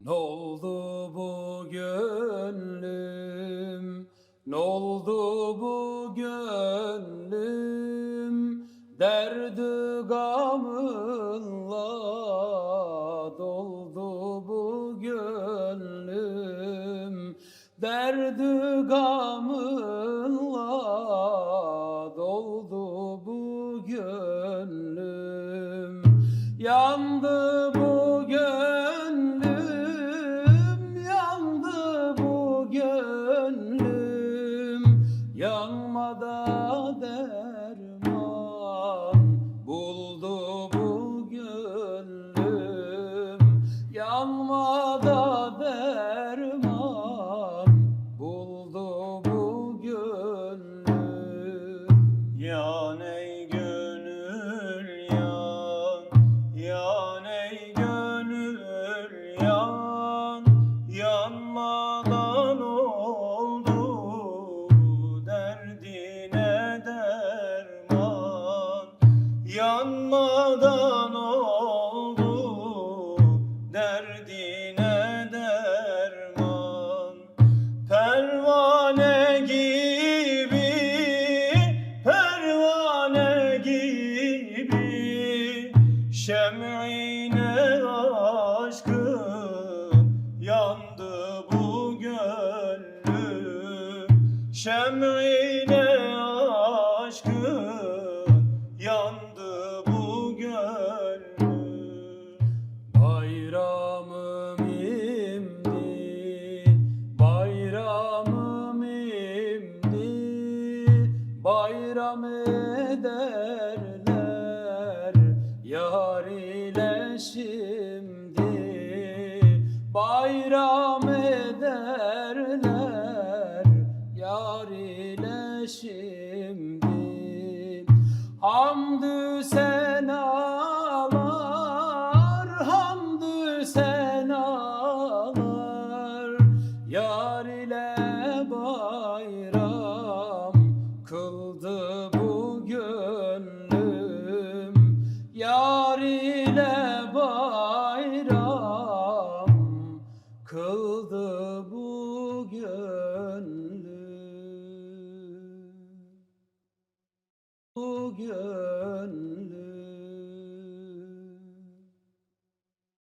Ne oldu bu gönlüm? Ne oldu bu gönlüm? Derdü gamınla doldu bu gönlüm. Derdü gamınla doldu bu gönlüm. Yandı Yanmada derman buldu bu gönlüm. Yanmada derman yanmadan oldu derdine derman. Pervane gibi, pervane gibi Şem'ine aşkın yandı bu gönlüm Şem'ine bayram ederler yar ile şimdi, bayram ederler yar ile şimdi. Hamdü senalar, hamdü senalar Yar ile bayram kıldı bu gönlüm. Yar ile bayram kıldı bu gönlüm. Bu gönlüm